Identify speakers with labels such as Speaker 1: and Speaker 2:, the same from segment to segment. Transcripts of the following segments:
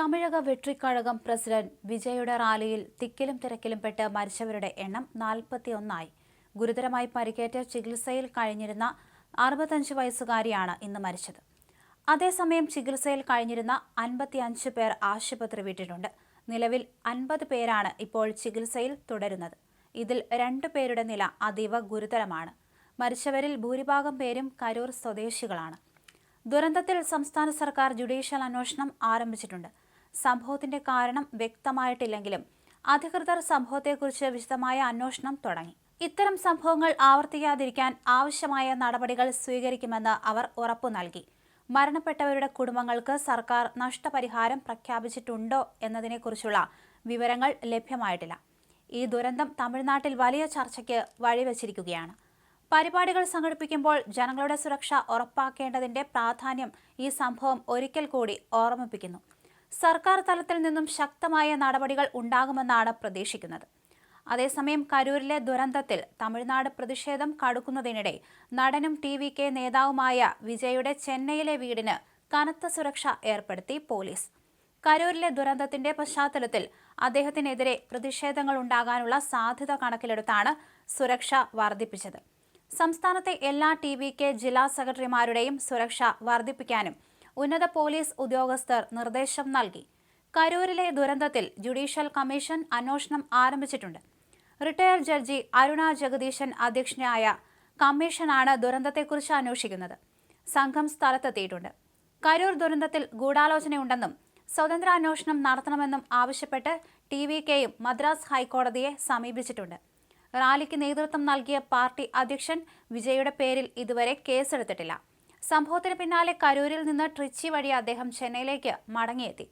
Speaker 1: Tamilaga Vettri Kazhagam president വിജയുടെ റാലിയിൽ തിക്കിലും തിരക്കിലും പെട്ട് മരിച്ചവരുടെ എണ്ണം നാൽപ്പത്തിയൊന്നായി. ഗുരുതരമായി പരിക്കേറ്റ ചികിത്സയിൽ കഴിഞ്ഞിരുന്ന അറുപത്തഞ്ച് വയസ്സുകാരിയാണ് ഇന്ന് മരിച്ചത്. അതേസമയം ചികിത്സയിൽ കഴിഞ്ഞിരുന്ന അൻപത്തിയഞ്ച് പേർ ആശുപത്രി വിട്ടിട്ടുണ്ട്. നിലവിൽ അൻപത് പേരാണ് ഇപ്പോൾ ചികിത്സയിൽ തുടരുന്നത്. ഇതിൽ രണ്ടു പേരുടെ നില അതീവ ഗുരുതരമാണ്. മരിച്ചവരിൽ ഭൂരിഭാഗം പേരും കരൂർ സ്വദേശികളാണ്. ദുരന്തത്തിൽ സംസ്ഥാന സർക്കാർ ജുഡീഷ്യൽ അന്വേഷണം ആരംഭിച്ചിട്ടുണ്ട്. സംഭവത്തിന്റെ കാരണം വ്യക്തമായിട്ടില്ലെങ്കിലും അധികൃതർ സംഭവത്തെക്കുറിച്ച് വിശദമായ അന്വേഷണം തുടങ്ങി. ഇത്തരം സംഭവങ്ങൾ ആവർത്തിക്കാതിരിക്കാൻ ആവശ്യമായ നടപടികൾ സ്വീകരിക്കുമെന്ന് അവർ ഉറപ്പു നൽകി. മരണപ്പെട്ടവരുടെ കുടുംബങ്ങൾക്ക് സർക്കാർ നഷ്ടപരിഹാരം പ്രഖ്യാപിച്ചിട്ടുണ്ടോ എന്നതിനെക്കുറിച്ചുള്ള വിവരങ്ങൾ ലഭ്യമായിട്ടില്ല. ഈ ദുരന്തം തമിഴ്നാട്ടിൽ വലിയ ചർച്ചയ്ക്ക് വഴിവെച്ചിരിക്കുകയാണ്. പരിപാടികൾ സംഘടിപ്പിക്കുമ്പോൾ ജനങ്ങളുടെ സുരക്ഷ ഉറപ്പാക്കേണ്ടതിന്റെ പ്രാധാന്യം ഈ സംഭവം ഒരിക്കൽ കൂടി ഓർമ്മിപ്പിക്കുന്നു. സർക്കാർ തലത്തിൽ നിന്നും ശക്തമായ നടപടികൾ ഉണ്ടാകുമെന്നാണ് പ്രതീക്ഷിക്കുന്നത്. അതേസമയം കരൂരിലെ ദുരന്തത്തിൽ തമിഴ്നാട് പ്രതിഷേധം കടുക്കുന്നതിനിടെ നടനും ടി വി കെ നേതാവുമായ വിജയുടെ ചെന്നൈയിലെ വീടിന് കനത്ത സുരക്ഷ ഏർപ്പെടുത്തി പോലീസ്. കരൂരിലെ ദുരന്തത്തിന്റെ പശ്ചാത്തലത്തിൽ അദ്ദേഹത്തിനെതിരെ പ്രതിഷേധങ്ങൾ ഉണ്ടാകാനുള്ള സാധ്യത കണക്കിലെടുത്താണ് സുരക്ഷ വർദ്ധിപ്പിച്ചത്. സംസ്ഥാനത്തെ എല്ലാ ടി വി കെ ജില്ലാ സെക്രട്ടറിമാരുടെയും സുരക്ഷ വർദ്ധിപ്പിക്കാനും ഉന്നത പോലീസ് ഉദ്യോഗസ്ഥർ നിർദ്ദേശം നൽകി. കരൂരിലെ ദുരന്തത്തിൽ ജുഡീഷ്യൽ കമ്മീഷൻ അന്വേഷണം ആരംഭിച്ചിട്ടുണ്ട്. റിട്ടയർഡ് ജഡ്ജി അരുണ ജഗദീശൻ അധ്യക്ഷനായ കമ്മീഷനാണ് ദുരന്തത്തെക്കുറിച്ച് അന്വേഷിക്കുന്നത്. സംഘം സ്ഥലത്തെത്തിയിട്ടുണ്ട്. കരൂർ ദുരന്തത്തിൽ ഗൂഢാലോചനയുണ്ടെന്നും സ്വതന്ത്ര അന്വേഷണം നടത്തണമെന്നും ആവശ്യപ്പെട്ട് ടി വി കെയും മദ്രാസ് ഹൈക്കോടതിയെ സമീപിച്ചിട്ടുണ്ട്. റാലിക്ക് നേതൃത്വം നൽകിയ പാർട്ടി അധ്യക്ഷൻ വിജയുടെ പേരിൽ ഇതുവരെ കേസെടുത്തിട്ടില്ല. സംഭവത്തിന് പിന്നാലെ കരൂരിൽ നിന്ന് ട്രിച്ചി വഴി അദ്ദേഹം ചെന്നൈയിലേക്ക് മടങ്ങിയെത്തി.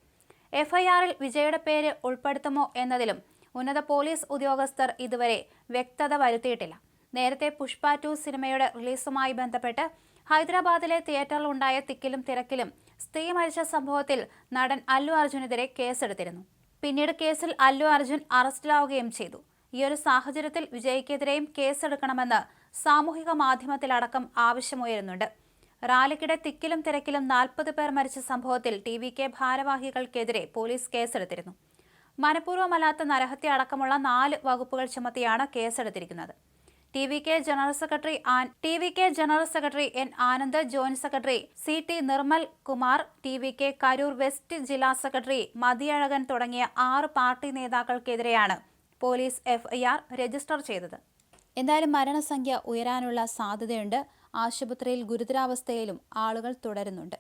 Speaker 1: എഫ്ഐആറിൽ വിജയുടെ പേര് ഉൾപ്പെടുത്തുമോ എന്നതിലും ഉന്നത പോലീസ് ഉദ്യോഗസ്ഥർ ഇതുവരെ വ്യക്തത വരുത്തിയിട്ടില്ല. നേരത്തെ പുഷ്പ ടു സിനിമയുടെ റിലീസുമായി ബന്ധപ്പെട്ട് ഹൈദരാബാദിലെ തിയേറ്ററിലുണ്ടായ തിക്കിലും തിരക്കിലും സ്ത്രീ മരിച്ച സംഭവത്തിൽ നടൻ അല്ലു അർജുനെതിരെ കേസെടുത്തിരുന്നു. പിന്നീട് കേസിൽ അല്ലു അർജുൻ അറസ്റ്റിലാവുകയും ചെയ്തു. ഈ ഒരു സാഹചര്യത്തിൽ വിജയ്ക്കെതിരെയും കേസെടുക്കണമെന്ന് സാമൂഹിക മാധ്യമത്തിലടക്കം ആവശ്യമുയരുന്നുണ്ട്. റാലിക്കിടെ തിക്കിലും തിരക്കിലും നാൽപ്പത് പേർ മരിച്ച സംഭവത്തിൽ ടി വി കെ ഭാരവാഹികൾക്കെതിരെ പോലീസ് കേസെടുത്തിരുന്നു. മനഃപൂർവമല്ലാത്ത നരഹത്യ അടക്കമുള്ള നാല് വകുപ്പുകൾ ചുമത്തിയാണ് കേസെടുത്തിരിക്കുന്നത്. T V K general secretary an T V K general secretary N Anand joint secretary C T Nirmal Kumar T V K Karur west ജില്ലാ സെക്രട്ടറി മതിയഴകൻ തുടങ്ങിയ ആറ് പാർട്ടി നേതാക്കൾക്കെതിരെയാണ് പോലീസ് എഫ്ഐആർ രജിസ്റ്റർ ചെയ്തത്. എന്തായാലും മരണസംഖ്യ ഉയരാനുള്ള സാധ്യതയുണ്ട്. ആശുപത്രിയിൽ ഗുരുതരാവസ്ഥയിലും ആളുകൾ തുടരുന്നുണ്ട്.